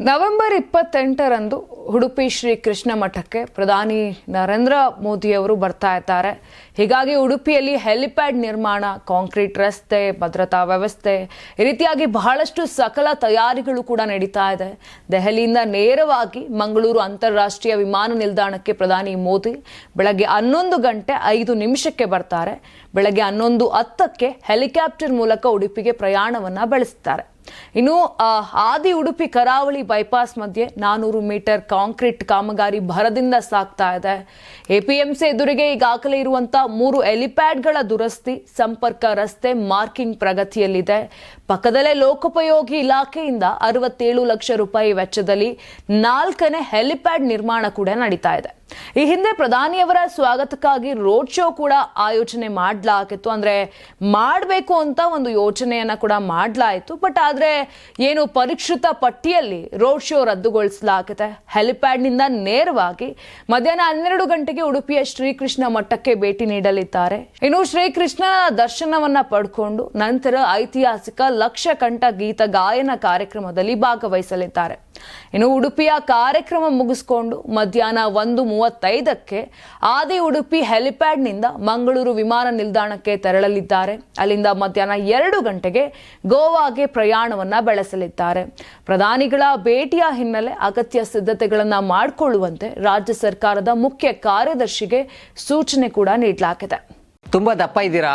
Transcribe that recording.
November ಇಪ್ಪತ್ತೆಂಟರಂದು ಉಡುಪಿ ಶ್ರೀ ಕೃಷ್ಣ ಮಠಕ್ಕೆ ಪ್ರಧಾನಿ ನರೇಂದ್ರ ಮೋದಿಯವರು ಬರ್ತಾ ಇದ್ದಾರೆ. ಹೀಗಾಗಿ ಉಡುಪಿಯಲ್ಲಿ ಹೆಲಿಪ್ಯಾಡ್ ನಿರ್ಮಾಣ, ಕಾಂಕ್ರೀಟ್ ರಸ್ತೆ, ಭದ್ರತಾ ವ್ಯವಸ್ಥೆ, ಈ ರೀತಿಯಾಗಿ ಬಹಳಷ್ಟು ಸಕಲ ತಯಾರಿಗಳು ಕೂಡ ನಡೀತಾ ಇದೆ. ದೆಹಲಿಯಿಂದ ನೇರವಾಗಿ ಮಂಗಳೂರು ಅಂತಾರಾಷ್ಟ್ರೀಯ ವಿಮಾನ ನಿಲ್ದಾಣಕ್ಕೆ ಪ್ರಧಾನಿ ಮೋದಿ ಬೆಳಗ್ಗೆ ಹನ್ನೊಂದು ಗಂಟೆ ಐದು ನಿಮಿಷಕ್ಕೆ ಬರ್ತಾರೆ. ಬೆಳಗ್ಗೆ ಹನ್ನೊಂದು ಹತ್ತಕ್ಕೆ ಹೆಲಿಕಾಪ್ಟರ್ ಮೂಲಕ ಉಡುಪಿಗೆ ಪ್ರಯಾಣವನ್ನು ಬೆಳೆಸ್ತಾರೆ. ಇನ್ನು ಆದಿ ಉಡುಪಿ ಕರಾವಳಿ ಬೈಪಾಸ್ ಮಧ್ಯೆ ನಾನೂರು ಮೀಟರ್ ಕಾಂಕ್ರೀಟ್ ಕಾಮಗಾರಿ ಭರದಿಂದ ಸಾಗ್ತಾ ಇದೆ. ಎಪಿಎಂಸಿ ಎದುರಿಗೆ ಈಗಾಗಲೇ ಇರುವಂತಹ ಮೂರು ಎಲಿಪ್ಯಾಡ್ಗಳ ದುರಸ್ತಿ, ಸಂಪರ್ಕ ರಸ್ತೆ, ಮಾರ್ಕಿಂಗ್ ಪ್ರಗತಿಯಲ್ಲಿದೆ. ಪಕ್ಕದಲ್ಲೇ ಲೋಕೋಪಯೋಗಿ ಇಲಾಖೆಯಿಂದ ಅರವತ್ತೇಳು ಲಕ್ಷ ರೂಪಾಯಿ ವೆಚ್ಚದಲ್ಲಿ ನಾಲ್ಕನೇ ಹೆಲಿಪ್ಯಾಡ್ ನಿರ್ಮಾಣ ಕೂಡ ನಡೀತಾ ಇದೆ. ಈ ಹಿಂದೆ ಪ್ರಧಾನಿಯವರ ಸ್ವಾಗತಕ್ಕಾಗಿ ರೋಡ್ ಶೋ ಕೂಡ ಆಯೋಜನೆ ಮಾಡಲಾಗಿತ್ತು. ಅಂದ್ರೆ ಮಾಡಬೇಕು ಅಂತ ಒಂದು ಯೋಚನೆಯನ್ನ ಕೂಡ ಮಾಡಲಾಯಿತು. ಬಟ್ ಆದ್ರೆ ಏನು ಪರಿಷ್ಕೃತ ಪಟ್ಟಿಯಲ್ಲಿ ರೋಡ್ ಶೋ ರದ್ದುಗೊಳಿಸಲಾಗಿದೆ. ಹೆಲಿಪ್ಯಾಡ್ನಿಂದ ನೇರವಾಗಿ ಮಧ್ಯಾಹ್ನ ಹನ್ನೆರಡು ಗಂಟೆಗೆ ಉಡುಪಿಯ ಶ್ರೀಕೃಷ್ಣ ಮಠಕ್ಕೆ ಭೇಟಿ ನೀಡಲಿದ್ದಾರೆ. ಇನ್ನು ಶ್ರೀಕೃಷ್ಣನ ದರ್ಶನವನ್ನ ಪಡ್ಕೊಂಡು ನಂತರ ಐತಿಹಾಸಿಕ ಲಕ್ಷ ಕಂಠ ಗೀತ ಗಾಯನ ಕಾರ್ಯಕ್ರಮದಲ್ಲಿ ಭಾಗವಹಿಸಲಿದ್ದಾರೆ. ಇನ್ನು ಉಡುಪಿಯ ಕಾರ್ಯಕ್ರಮ ಮುಗಿಸ್ಕೊಂಡು ಮಧ್ಯಾಹ್ನ ಒಂದು ಮೂವತ್ತೈದಕ್ಕೆ ಆದಿ ಉಡುಪಿ ಹೆಲಿಪ್ಯಾಡ್ನಿಂದ ಮಂಗಳೂರು ವಿಮಾನ ನಿಲ್ದಾಣಕ್ಕೆ ತೆರಳಲಿದ್ದಾರೆ. ಅಲ್ಲಿಂದ ಮಧ್ಯಾಹ್ನ ಎರಡು ಗಂಟೆಗೆ ಗೋವಾಗೆ ಪ್ರಯಾಣವನ್ನು ಬೆಳೆಸಲಿದ್ದಾರೆ. ಪ್ರಧಾನಿಗಳ ಭೇಟಿಯ ಹಿನ್ನೆಲೆ ಅಗತ್ಯ ಸಿದ್ಧತೆಗಳನ್ನು ಮಾಡಿಕೊಳ್ಳುವಂತೆ ರಾಜ್ಯ ಸರ್ಕಾರದ ಮುಖ್ಯ ಕಾರ್ಯದರ್ಶಿಗೆ ಸೂಚನೆ ಕೂಡ ನೀಡಲಾಗಿದೆ. ತುಂಬಾ ದಪ್ಪ ಇದ್ದೀರಾ?